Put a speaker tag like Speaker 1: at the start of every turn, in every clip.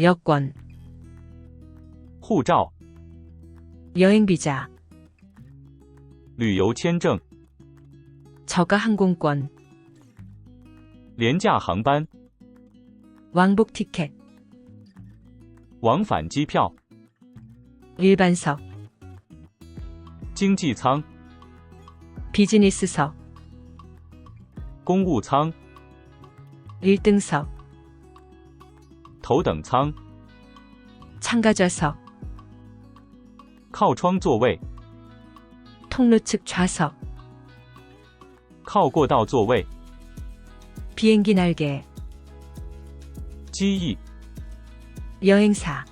Speaker 1: 여권,
Speaker 2: 护照、
Speaker 1: 여행 비자,
Speaker 2: 旅游签证、
Speaker 1: 저가 항공권,
Speaker 2: 廉价航班、
Speaker 1: 왕복 티켓,
Speaker 2: 往返机票、
Speaker 1: 일반석,
Speaker 2: 经济舱、
Speaker 1: 비즈니스석,
Speaker 2: 公务舱、
Speaker 1: 1등석,
Speaker 2: 头等舱、
Speaker 1: 참가좌석,
Speaker 2: 靠窗座位、
Speaker 1: 통로 측 좌석,
Speaker 2: 靠过道座位、
Speaker 1: 비행기 날개,
Speaker 2: 机翼、
Speaker 1: 여행사,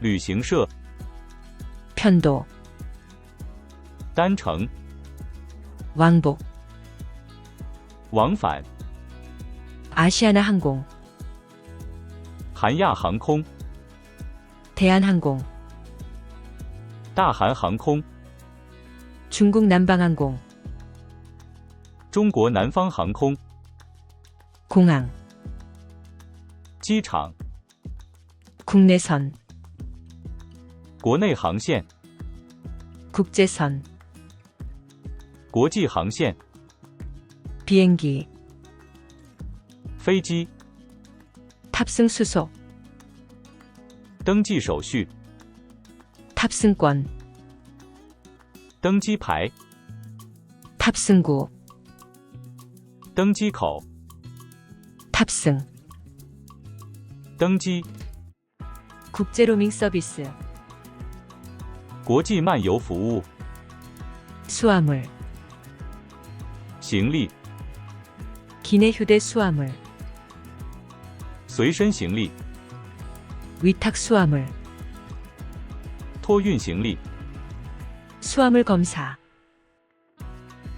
Speaker 2: 旅行社、
Speaker 1: 편도,
Speaker 2: 单程、
Speaker 1: 왕복,
Speaker 2: 往返、
Speaker 1: 아시아나 항공,
Speaker 2: 韩亚航空、
Speaker 1: 대한항공,
Speaker 2: 大韩航空、
Speaker 1: 중국 남방항공,
Speaker 2: 中国南方航空、
Speaker 1: 공항,
Speaker 2: 机场、
Speaker 1: 국내선,
Speaker 2: 国内航线、
Speaker 1: 국제선,
Speaker 2: 国际航线、
Speaker 1: 비행기,
Speaker 2: 飞机、
Speaker 1: 탑승 수속,
Speaker 2: 登记手续、
Speaker 1: 탑승권,
Speaker 2: 登机牌、
Speaker 1: 탑승구,
Speaker 2: 登机口、
Speaker 1: 탑승,
Speaker 2: 登机、
Speaker 1: 국제 로밍 서비스,
Speaker 2: 国际漫游服务、
Speaker 1: 수화물,
Speaker 2: 行李、
Speaker 1: 기내 휴대 수화물,
Speaker 2: 随身行李、
Speaker 1: 위탁 수화물,
Speaker 2: 托运行李、
Speaker 1: 수화물 검사,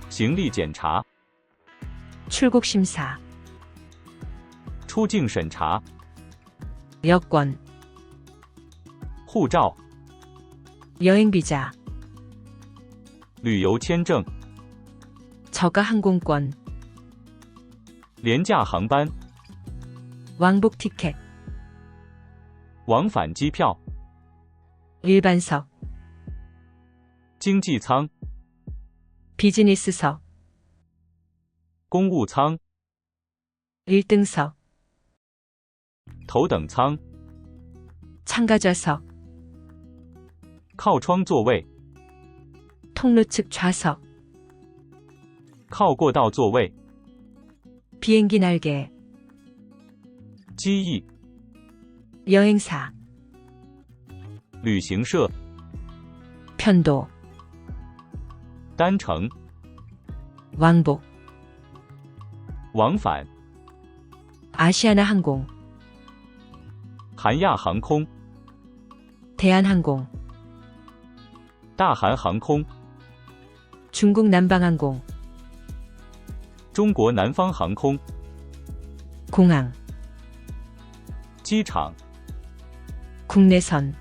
Speaker 2: 行李检查、
Speaker 1: 출국 심사,
Speaker 2: 出境审查、
Speaker 1: 여권,
Speaker 2: 护照、
Speaker 1: 여행 비자,
Speaker 2: 旅游签证、
Speaker 1: 저가 항공권,
Speaker 2: 廉价航班、
Speaker 1: 왕복 티켓,
Speaker 2: 往返机票、
Speaker 1: 일반석,
Speaker 2: 经济舱、
Speaker 1: 비즈니스석,
Speaker 2: 公务舱、
Speaker 1: 1등석,
Speaker 2: 头等舱、
Speaker 1: 참가좌석,
Speaker 2: 靠窗座位、
Speaker 1: 통로 측 좌석,
Speaker 2: 靠过道座位、
Speaker 1: 비행기 날개,
Speaker 2: 机翼、
Speaker 1: 여행사,
Speaker 2: 旅行社、
Speaker 1: 편도,
Speaker 2: 单程、
Speaker 1: 왕복,
Speaker 2: 往返、
Speaker 1: 아시아나 항공,
Speaker 2: 韩亚航空、
Speaker 1: 대한항공,
Speaker 2: 大韩航空、
Speaker 1: 중국 남방항공,
Speaker 2: 中国南方航空、
Speaker 1: 공항,
Speaker 2: 机场、
Speaker 1: 국내선,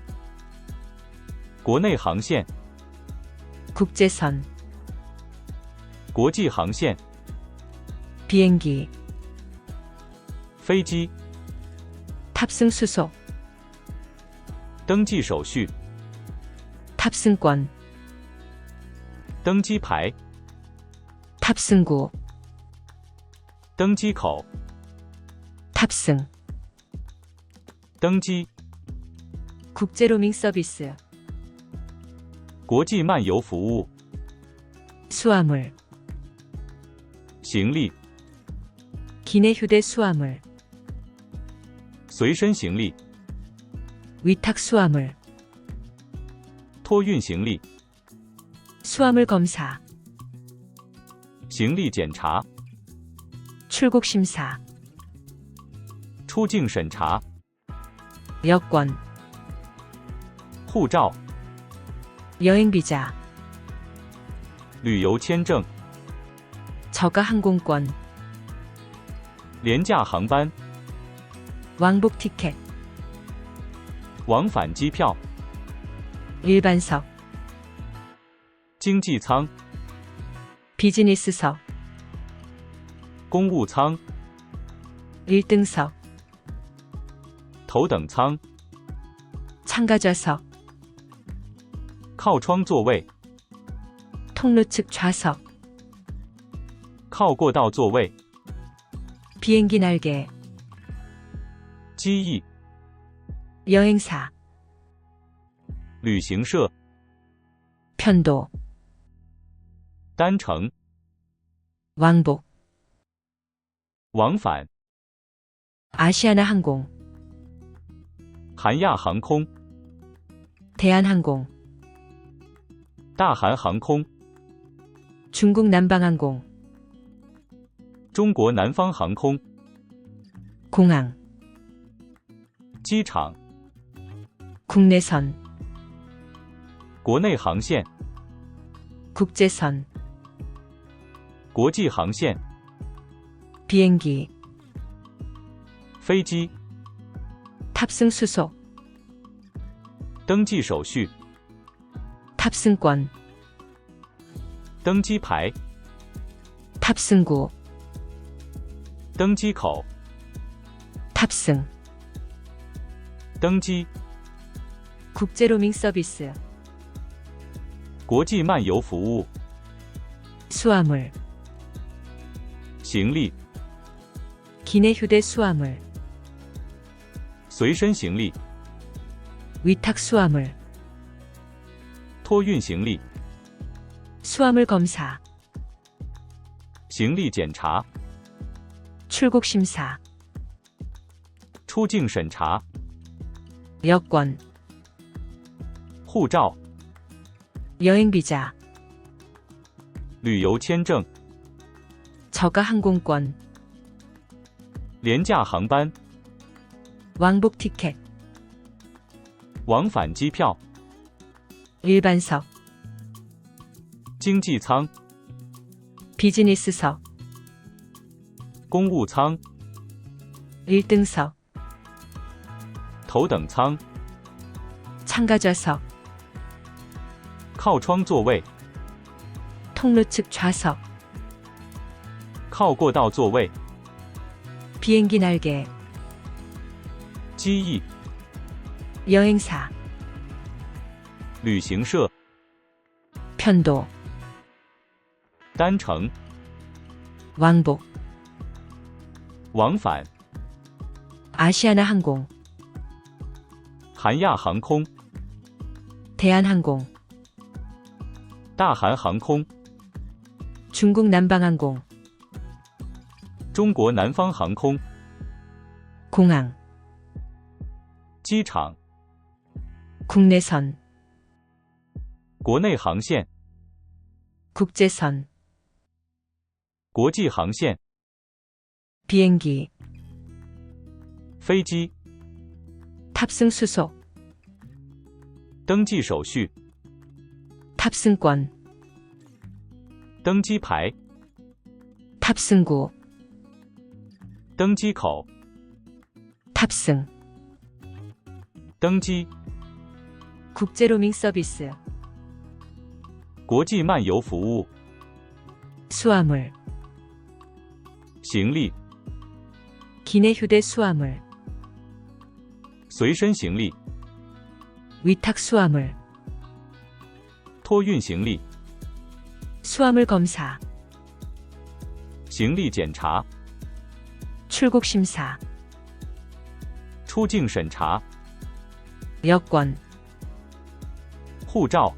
Speaker 2: 国内航线、
Speaker 1: 국제선,
Speaker 2: 国际航线、
Speaker 1: 비행기,
Speaker 2: 飞机、
Speaker 1: 탑승 수속,
Speaker 2: 登记手续、
Speaker 1: 탑승권,
Speaker 2: 登机牌、
Speaker 1: 탑승구,
Speaker 2: 登机口、
Speaker 1: 탑승,
Speaker 2: 登机、
Speaker 1: 국제 로밍 서비스,
Speaker 2: 国际漫游服务、
Speaker 1: 수화물,
Speaker 2: 行李、
Speaker 1: 기내 휴대 수화물,
Speaker 2: 随身行李、
Speaker 1: 위탁 수화물,
Speaker 2: 托运行李、
Speaker 1: 수화물 검사,
Speaker 2: 行李检查、
Speaker 1: 출국 심사,
Speaker 2: 出境审查、
Speaker 1: 여권,
Speaker 2: 护照、
Speaker 1: 여행 비자,
Speaker 2: 旅游签证、
Speaker 1: 저가 항공권,
Speaker 2: 廉价航班、
Speaker 1: 왕복 티켓,
Speaker 2: 往返机票、
Speaker 1: 일반석,
Speaker 2: 经济舱、
Speaker 1: 비즈니스석,
Speaker 2: 公务舱、
Speaker 1: 1등석,
Speaker 2: 头等舱、
Speaker 1: 참가 좌석,
Speaker 2: 靠窗座位、
Speaker 1: 통로 측 좌석,
Speaker 2: 靠过道座位、
Speaker 1: 비행기 날개,
Speaker 2: 机翼、
Speaker 1: 여행사,
Speaker 2: 旅行社、
Speaker 1: 편도,
Speaker 2: 单程、
Speaker 1: 왕복,
Speaker 2: 往返、
Speaker 1: 아시아나 항공,
Speaker 2: 韩亚航空、
Speaker 1: 대한항공,
Speaker 2: 大韩航空、
Speaker 1: 중국 남방항공,
Speaker 2: 中国南方航空、
Speaker 1: 공항,
Speaker 2: 机场、
Speaker 1: 국내선,
Speaker 2: 国内航线、
Speaker 1: 국제선,
Speaker 2: 国际航线、
Speaker 1: 비행기,
Speaker 2: 飞机、
Speaker 1: 탑승 수속,
Speaker 2: 登记手续、
Speaker 1: 탑승권,
Speaker 2: 登机牌、
Speaker 1: 탑승구,
Speaker 2: 登机口、
Speaker 1: 탑승,
Speaker 2: 登机、
Speaker 1: 국제 로밍 서비스,
Speaker 2: 国际漫游服务、
Speaker 1: 수화물,
Speaker 2: 行李、
Speaker 1: 기내 휴대 수화물,
Speaker 2: 随身行李、
Speaker 1: 위탁 수화물,
Speaker 2: 托运行李、
Speaker 1: 수화물 검사,
Speaker 2: 行李检查、
Speaker 1: 출국 심사,
Speaker 2: 出境审查、
Speaker 1: 여권,
Speaker 2: 护照、
Speaker 1: 여행 비자,
Speaker 2: 旅游签证、
Speaker 1: 저가 항공권,
Speaker 2: 廉价航班、
Speaker 1: 왕복 티켓,
Speaker 2: 往返机票、
Speaker 1: 일반석,
Speaker 2: 经济舱、
Speaker 1: 비즈니스석,
Speaker 2: 公务舱、
Speaker 1: 1등석,
Speaker 2: 头等舱、
Speaker 1: 참가 좌석,
Speaker 2: 靠窗座位、
Speaker 1: 통로 측 좌석,
Speaker 2: 靠过道座位、
Speaker 1: 비행기 날개,
Speaker 2: 机翼、
Speaker 1: 여행사,
Speaker 2: 旅行社、
Speaker 1: 편도,
Speaker 2: 单程、
Speaker 1: 왕복,
Speaker 2: 往返、
Speaker 1: 아시아나 항공,
Speaker 2: 韩亚航空、
Speaker 1: 대한항공,
Speaker 2: 大韩航空、
Speaker 1: 중국 남방항공,
Speaker 2: 中国南方航空、
Speaker 1: 공항,
Speaker 2: 机场、
Speaker 1: 국내선,
Speaker 2: 国内航线、
Speaker 1: 국제선,
Speaker 2: 国际航线、
Speaker 1: 비행기,
Speaker 2: 飞机、
Speaker 1: 탑승 수속,
Speaker 2: 登记手续、
Speaker 1: 탑승권,
Speaker 2: 登机牌、
Speaker 1: 탑승구,
Speaker 2: 登机口、
Speaker 1: 탑승,
Speaker 2: 登机、
Speaker 1: 국제 로밍 서비스,
Speaker 2: 国际漫游服务、
Speaker 1: 수화물,
Speaker 2: 行李、
Speaker 1: 기내 휴대 수화물,
Speaker 2: 随身行李、
Speaker 1: 위탁 수화물,
Speaker 2: 托运行李、
Speaker 1: 수화물 검사,
Speaker 2: 行李检查、
Speaker 1: 출국 심사,
Speaker 2: 出境审查、
Speaker 1: 여권,
Speaker 2: 护照、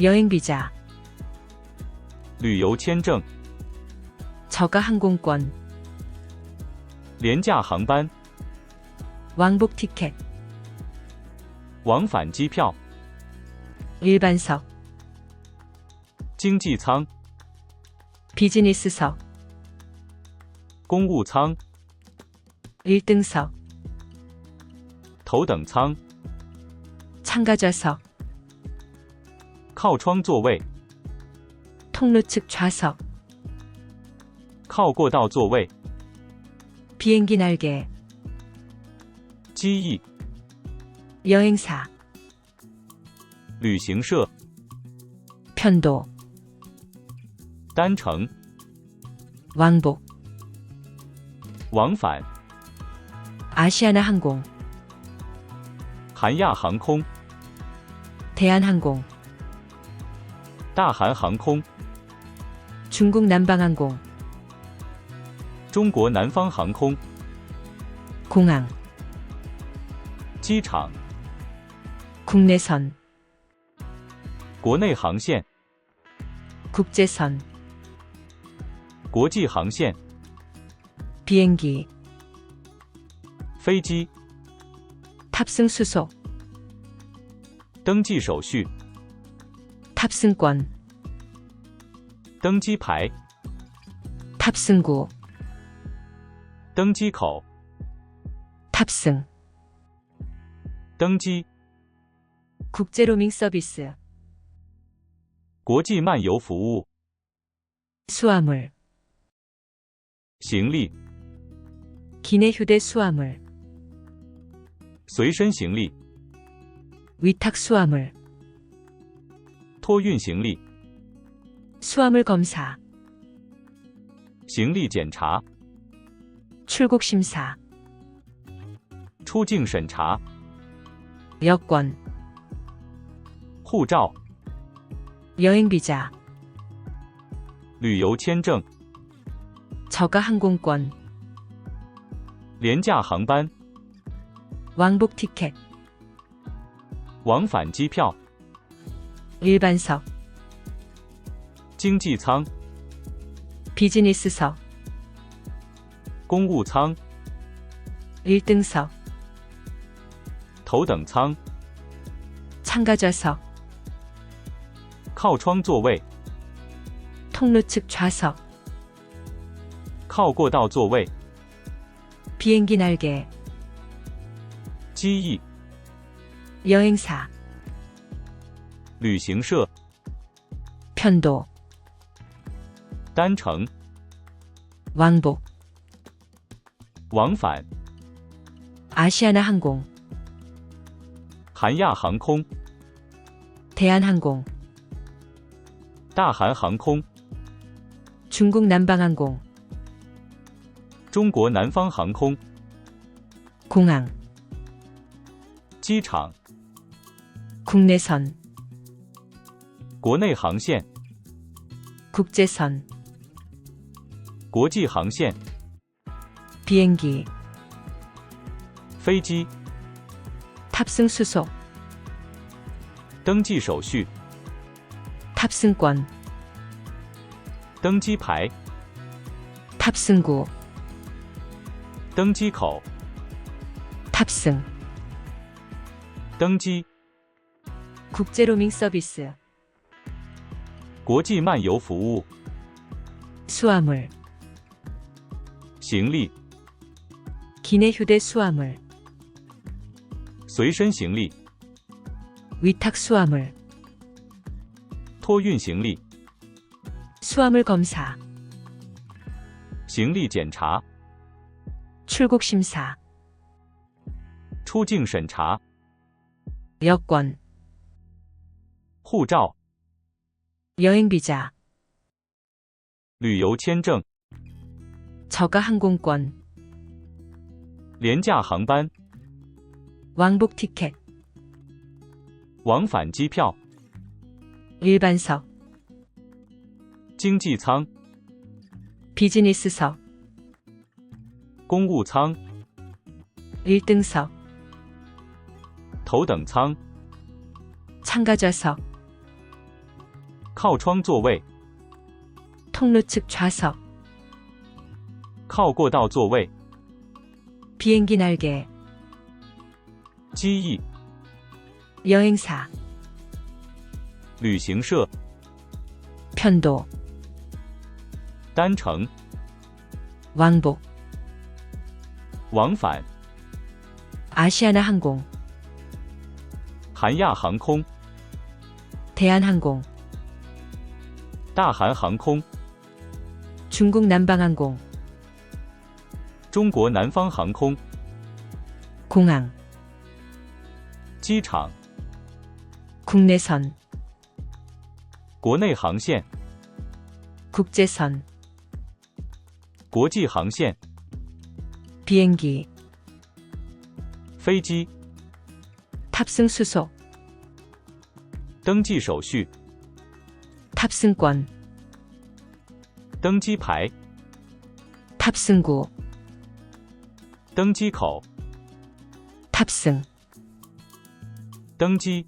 Speaker 1: 여행 비자,
Speaker 2: 旅游签证、
Speaker 1: 저가 항공권,
Speaker 2: 廉价航班、
Speaker 1: 왕복 티켓,
Speaker 2: 往返机票、
Speaker 1: 일반석,
Speaker 2: 经济舱、
Speaker 1: 비즈니스석,
Speaker 2: 公务舱、
Speaker 1: 1등석,
Speaker 2: 头等舱、
Speaker 1: 참가 좌석,
Speaker 2: 靠窗座位、
Speaker 1: 통로 측 좌석,
Speaker 2: 靠过道座位、
Speaker 1: 비행기 날개,
Speaker 2: 机翼、
Speaker 1: 여행사,
Speaker 2: 旅行社、
Speaker 1: 편도,
Speaker 2: 单程、
Speaker 1: 왕복,
Speaker 2: 往返、
Speaker 1: 아시아나 항공,
Speaker 2: 韩亚航空、
Speaker 1: 대한항공,
Speaker 2: 大韩航空、
Speaker 1: 중국 남방항공,
Speaker 2: 中国南方航空、
Speaker 1: 공항,
Speaker 2: 机场、
Speaker 1: 국내선,
Speaker 2: 国内航线、
Speaker 1: 국제선,
Speaker 2: 国际航线、
Speaker 1: 비행기,
Speaker 2: 飞机、
Speaker 1: 탑승 수속,
Speaker 2: 登记手续、
Speaker 1: 탑승권,
Speaker 2: 登机牌、
Speaker 1: 탑승구,
Speaker 2: 登机口、
Speaker 1: 탑승,
Speaker 2: 登机、
Speaker 1: 국제 로밍 서비스,
Speaker 2: 国际漫游服务、
Speaker 1: 수화물,
Speaker 2: 行李、
Speaker 1: 기내 휴대 수화물,
Speaker 2: 随身行李、
Speaker 1: 위탁 수화물,
Speaker 2: 托运行李、
Speaker 1: 수화물 검사,
Speaker 2: 行李检查、
Speaker 1: 출국 심사,
Speaker 2: 出境审查、
Speaker 1: 여권,
Speaker 2: 护照、
Speaker 1: 여행 비자,
Speaker 2: 旅游签证、
Speaker 1: 저가 항공권,
Speaker 2: 廉价航班、
Speaker 1: 왕복 티켓,
Speaker 2: 往返机票、
Speaker 1: 일반석,
Speaker 2: 经济舱、
Speaker 1: 비즈니스석,
Speaker 2: 公务舱、
Speaker 1: 1등석,
Speaker 2: 头等舱、
Speaker 1: 참가좌석,
Speaker 2: 靠窗座位、
Speaker 1: 통로 측 좌석,
Speaker 2: 靠过道座位、
Speaker 1: 비행기 날개,
Speaker 2: 机翼、
Speaker 1: 여행사,
Speaker 2: 旅行社、
Speaker 1: 편도,
Speaker 2: 单程、
Speaker 1: 왕복,
Speaker 2: 往返、
Speaker 1: 아시아나 항공,
Speaker 2: 韩亚航空、
Speaker 1: 대한항공,
Speaker 2: 大韩航空、
Speaker 1: 중국 남방항공,
Speaker 2: 中国南方航空、
Speaker 1: 공항,
Speaker 2: 机场、
Speaker 1: 국내선,
Speaker 2: 国内航线、
Speaker 1: 국제선,
Speaker 2: 国际航线、
Speaker 1: 비행기,
Speaker 2: 飞机、
Speaker 1: 탑승 수속,
Speaker 2: 登记手续、
Speaker 1: 탑승권,
Speaker 2: 登机牌、
Speaker 1: 탑승구,
Speaker 2: 登机口、
Speaker 1: 탑승,
Speaker 2: 登机、
Speaker 1: 국제 로밍 서비스,
Speaker 2: 国际漫游服务、
Speaker 1: 수화물,
Speaker 2: 行李、
Speaker 1: 기내 휴대 수화물,
Speaker 2: 随身行李、
Speaker 1: 위탁 수화물,
Speaker 2: 托运行李、
Speaker 1: 수화물 검사,
Speaker 2: 行李检查、
Speaker 1: 출국 심사,
Speaker 2: 出境审查、
Speaker 1: 여권,
Speaker 2: 护照、
Speaker 1: 여행 비자,
Speaker 2: 旅游签证、
Speaker 1: 저가 항공권,
Speaker 2: 廉价航班、
Speaker 1: 왕복 티켓,
Speaker 2: 往返机票、
Speaker 1: 일반석,
Speaker 2: 经济舱、
Speaker 1: 비즈니스석,
Speaker 2: 公务舱、
Speaker 1: 1등석,
Speaker 2: 头等舱、
Speaker 1: 참가좌석,
Speaker 2: 靠窗座位、
Speaker 1: 통로 측 좌석,
Speaker 2: 靠过道座位、
Speaker 1: 비행기 날개,
Speaker 2: 机翼、
Speaker 1: 여행사,
Speaker 2: 旅行社、
Speaker 1: 편도,
Speaker 2: 单程、
Speaker 1: 왕복,
Speaker 2: 往返、
Speaker 1: 아시아나 항공,
Speaker 2: 韩亚航空、
Speaker 1: 대한항공,
Speaker 2: 大韩航空、
Speaker 1: 중국 남방항공,
Speaker 2: 中国南方航空、
Speaker 1: 공항,
Speaker 2: 机场、
Speaker 1: 국내선,
Speaker 2: 国内航线、
Speaker 1: 국제선,
Speaker 2: 国际航线、
Speaker 1: 비행기,
Speaker 2: 飞机、
Speaker 1: 탑승 수속,
Speaker 2: 登记手续、
Speaker 1: 탑승권,
Speaker 2: 登机牌、
Speaker 1: 탑승구,
Speaker 2: 登机口、
Speaker 1: 탑승,
Speaker 2: 登机、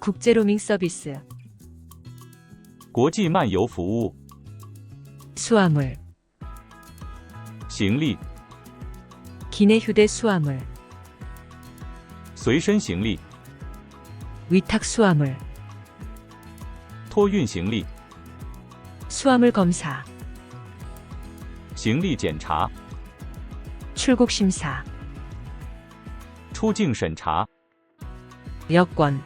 Speaker 1: 국제 로밍 서비스,
Speaker 2: 国际漫游服务、
Speaker 1: 수화물,
Speaker 2: 行李、
Speaker 1: 기내 휴대 수화물,
Speaker 2: 随身行李、
Speaker 1: 위탁 수화물,
Speaker 2: 托运行李、
Speaker 1: 수화물 검사,
Speaker 2: 行李检查、
Speaker 1: 출국 심사,
Speaker 2: 出境审查、
Speaker 1: 여권,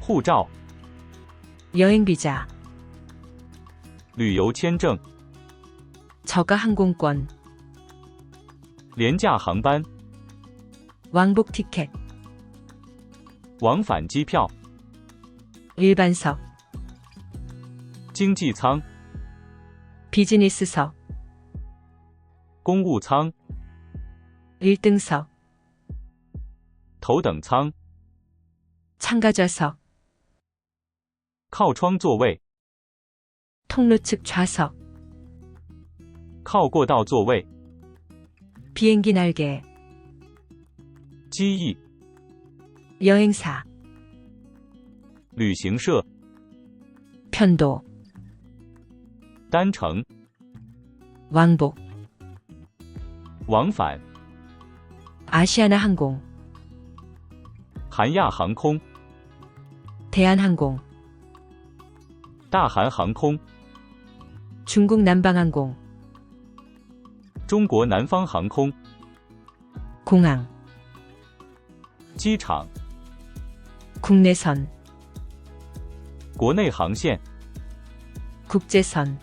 Speaker 2: 护照、
Speaker 1: 여행 비자,
Speaker 2: 旅游签证、
Speaker 1: 저가 항공권,
Speaker 2: 廉价航班、
Speaker 1: 왕복 티켓,
Speaker 2: 往返机票、
Speaker 1: 일반석,
Speaker 2: 经济舱、
Speaker 1: 비즈니스석,
Speaker 2: 公务舱、
Speaker 1: 1등석,
Speaker 2: 头等舱、
Speaker 1: 참가좌석,
Speaker 2: 靠窗座位、
Speaker 1: 통로 측 좌석,
Speaker 2: 靠过道座位、
Speaker 1: 비행기 날개,
Speaker 2: 机翼、
Speaker 1: 여행사,
Speaker 2: 旅行社、
Speaker 1: 편도,
Speaker 2: 单程、
Speaker 1: 왕복,
Speaker 2: 往返、
Speaker 1: 아시아나 항공,
Speaker 2: 韩亚航空、
Speaker 1: 대한항공,
Speaker 2: 大韩航空、
Speaker 1: 중국 남방항공,
Speaker 2: 中国南方航空、
Speaker 1: 공항,
Speaker 2: 机场、
Speaker 1: 국내선,
Speaker 2: 国内航线、
Speaker 1: 국제선,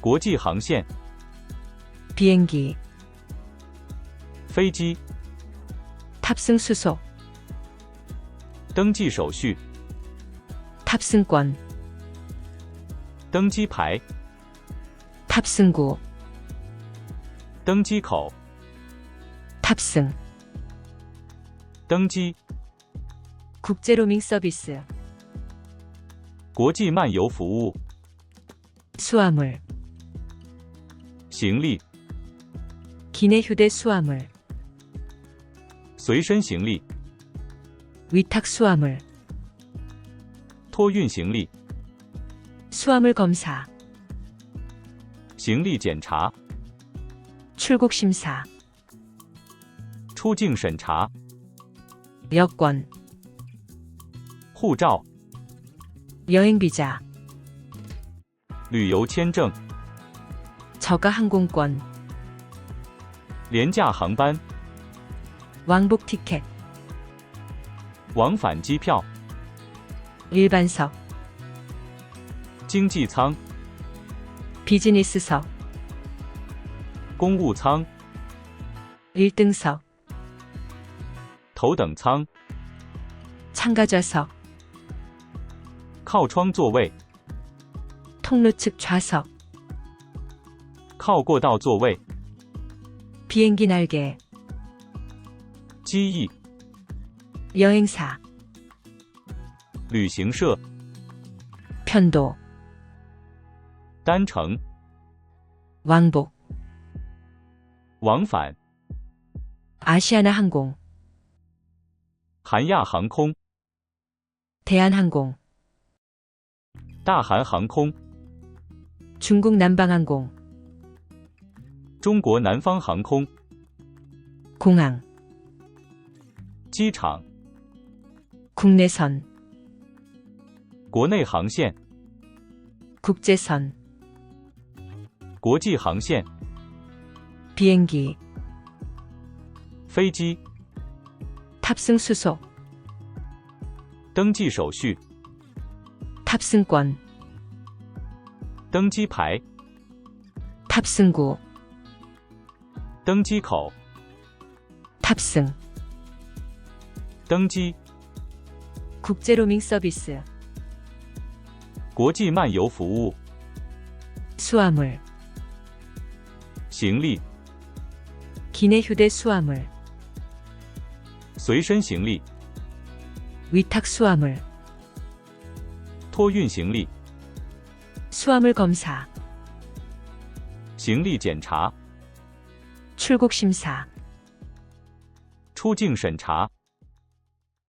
Speaker 2: 国际航线、
Speaker 1: 비행기,
Speaker 2: 飞机、
Speaker 1: 탑승 수속,
Speaker 2: 登记手续、
Speaker 1: 탑승권,
Speaker 2: 登机牌、
Speaker 1: 탑승구,
Speaker 2: 登机口、
Speaker 1: 탑승,
Speaker 2: 登机、
Speaker 1: 국제 로밍 서비스,
Speaker 2: 国际漫游服务、
Speaker 1: 수화물,
Speaker 2: 行李、
Speaker 1: 기내 휴대 수화물,
Speaker 2: 随身行李、
Speaker 1: 위탁 수화물,
Speaker 2: 托运行李、
Speaker 1: 수화물 검사,
Speaker 2: 行李检查、
Speaker 1: 출국 심사,
Speaker 2: 出境审查、
Speaker 1: 여권,
Speaker 2: 护照、
Speaker 1: 여행 비자,
Speaker 2: 旅游签证、
Speaker 1: 저가 항공권,
Speaker 2: 廉价航班、
Speaker 1: 왕복 티켓,
Speaker 2: 往返机票、
Speaker 1: 일반석,
Speaker 2: 经济舱、
Speaker 1: 비즈니스석,
Speaker 2: 公务舱、
Speaker 1: 1등석,
Speaker 2: 头等舱、
Speaker 1: 참가좌석,
Speaker 2: 靠窗座位、
Speaker 1: 통로 측 좌석,
Speaker 2: 靠过道座位、
Speaker 1: 비행기 날개,
Speaker 2: 机翼、
Speaker 1: 여행사,
Speaker 2: 旅行社、
Speaker 1: 편도,
Speaker 2: 单程、
Speaker 1: 왕복,
Speaker 2: 往返、
Speaker 1: 아시아나 항공,
Speaker 2: 韩亚航空、
Speaker 1: 대한항공,
Speaker 2: 大韩航空、
Speaker 1: 중국 남방항공,
Speaker 2: 中国南方航空、
Speaker 1: 공항,
Speaker 2: 机场、
Speaker 1: 국내선,
Speaker 2: 国内航线、
Speaker 1: 국제선,
Speaker 2: 国际航线、
Speaker 1: 비행기,
Speaker 2: 飞机、
Speaker 1: 탑승 수속,
Speaker 2: 登记手续、
Speaker 1: 탑승권,
Speaker 2: 登机牌、
Speaker 1: 탑승구,
Speaker 2: 登机口、
Speaker 1: 탑승,
Speaker 2: 登机、
Speaker 1: 국제 로밍 서비스,
Speaker 2: 国际漫游服务、
Speaker 1: 수화물,
Speaker 2: 行李、
Speaker 1: 기내 휴대 수화물,
Speaker 2: 随身行李、
Speaker 1: 위탁 수화물,
Speaker 2: 托运行李、
Speaker 1: 수화물 검사,
Speaker 2: 行李检查、
Speaker 1: 출국 심사,
Speaker 2: 出境审查、